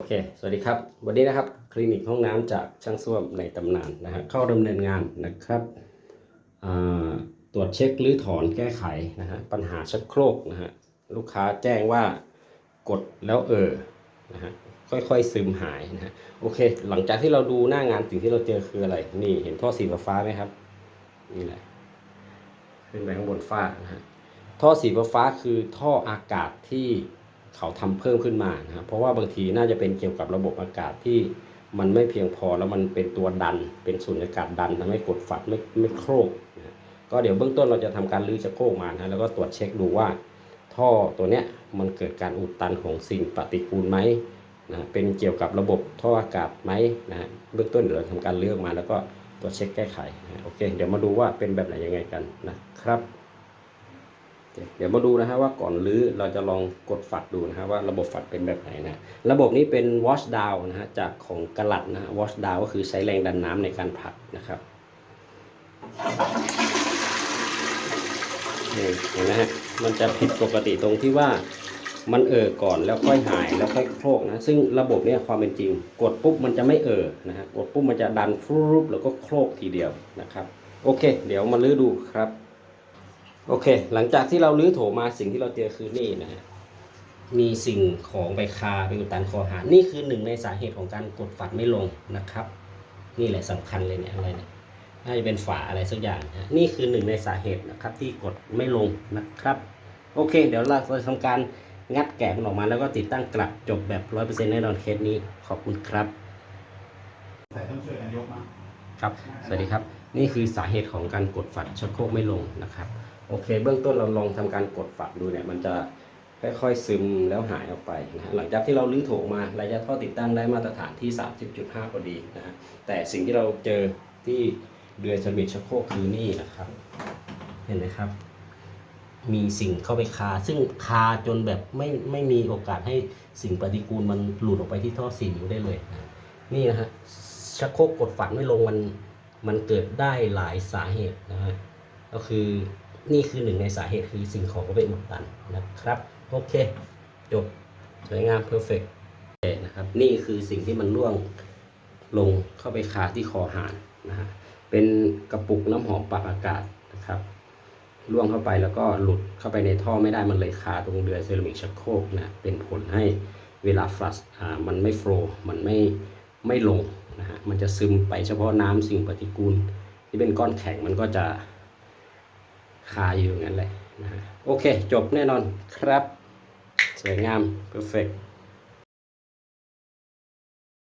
โอเค สวัสดีครับ วันนี้นะครับ คลินิกห้องน้ำจากช่างส้วมในตำนานนะฮะเข้าดำเนินงานนะครับ ตรวจเช็คหรือถอนแก้ไขนะฮะปัญหาชักโครกนะฮะลูกค้าแจ้งว่ากดแล้วเออนะฮะค่อยๆซึมหายนะฮะโอเค หลังจากที่เราดูหน้างานสิ่งที่เราเจอคืออะไร นี่เห็นท่อสีฟ้าไหมครับ นี่แหละ ขึ้นไปข้างบนฟ้านะฮะท่อสีฟ้าคือท่ออากาศที่ เขาทำเพิ่มขึ้นมานะครับเพราะว่าบางทีน่าจะเป็นเกี่ยวกับระบบอากาศที่มันไม่เพียงพอแล้วมันเป็นตัวดัน เป็นสูญญากาศดันทำให้กดฝัดไม่ไม่โครกนะก็เดี๋ยวเบื้องต้นเราจะทำการรื้อชักโครกมานะแล้วก็ตรวจเช็คดูว่า ท่อตัวเนี้ยมันเกิดการอุดตันของสิ่งปฏิกูลไหมนะเป็นเกี่ยวกับระบบท่ออากาศไหมนะฮะเบื้องต้นเดี๋ยวเราทำการเลือกมาแล้วก็ตรวจเช็คแก้ไขนะโอเค เดี๋ยวมาดูว่าเป็นแบบไหนยังไงกันนะครับ เดี๋ยวมาดูนะฮะว่าก่อนรื้อเราจะลองกดฝัดดูนะฮะว่าระบบฝัดเป็นแบบไหนนะระบบนี้เป็น wash down นะฮะจากของกลัดนะฮะ wash down ก็คือใช้แรงดันน้ำในการผลักนะครับนี่เห็นไหมฮะมันจะผิดปกติตรงที่ว่ามันเอ่อก่อนแล้วค่อยหายแล้วค่อยโครกนะซึ่งระบบเนี้ยความเป็นจริง กดปุ๊บมันจะไม่เอ่อนะฮะกดปุ๊บมันจะดันฟรุบแล้วก็โครกทีเดียวนะครับ โอเค เดี๋ยวมาลื้อดูครับ โอเค หลังจากที่เราลื้อโถมาสิ่งที่เราเจอคือนี่นะฮะมีสิ่งของไปคาไปอุดตันคอหารนี่คือหนึ่งในสาเหตุของการกดฝัดไม่ลงนะครับ นี่แหละสำคัญเลยเนี่ยอะไรเนี่ยน่าจะเป็นฝาอะไรสักอย่างนะนี่คือหนึ่งในสาเหตุนะครับ ที่กดไม่ลงนะครับ โอเค เดี๋ยวเราจะทำการงัดแกะมันออกมาแล้วก็ติดตั้งกลับจบแบบร้อยเปอร์เซ็นต์แน่นอนเคสนี้ขอบคุณครับแต่ต้องช่วยกันยกมาครับ สวัสดีครับ นี่คือสาเหตุของการกดฝัดชักโครกไม่ลงนะครับ โอเค เบื้องต้นเราลองทำการกดฝัดดูเนี่ย มันจะค่อยๆซึมแล้วหายออกไปนะหลังจากที่เราลื้อโถมาระยะท่อติดตั้งได้มาตรฐานที่ 30.5พอดีนะฮะแต่สิ่งที่เราเจอที่เดือยสมิธชักโครกคือนี่นะครับ เห็นไหมครับ มีสิ่งเข้าไปคา ซึ่งคาจนแบบไม่ไม่มีโอกาสให้สิ่งปฏิกูลมันหลุดออกไปที่ท่อสี่นิ้วได้เลยนะนี่นะฮะชักโครกกดฝันไม่ลงมัน มันเกิดได้หลายสาเหตุนะฮะก็คือนี่คือหนึ่งในสาเหตุคือสิ่งของก็เป็นอุดตันนะครับ โอเค จบ สวยงามเพอร์เฟกต์นะครับ นี่คือสิ่งที่มันร่วงลงเข้าไปคาที่คอหานนะฮะเป็นกระปุกน้ำหอมปรับอากาศนะครับร่วงเข้าไปแล้วก็หลุดเข้าไปในท่อไม่ได้มันเลยคาตรงเดือยเซรามิกชักโครกนะเป็นผลให้เวลาฟลัชอ่ามันไม่โฟล์มันไม่ไม่ลง นะฮะมันจะซึมไปเฉพาะน้ำสิ่งปฏิกูล ที่เป็นก้อนแข็งมันก็จะคาอยู่อย่างนั้นแหละนะฮะโอเค จบแน่นอนครับ สวยงามเพอร์เฟกต์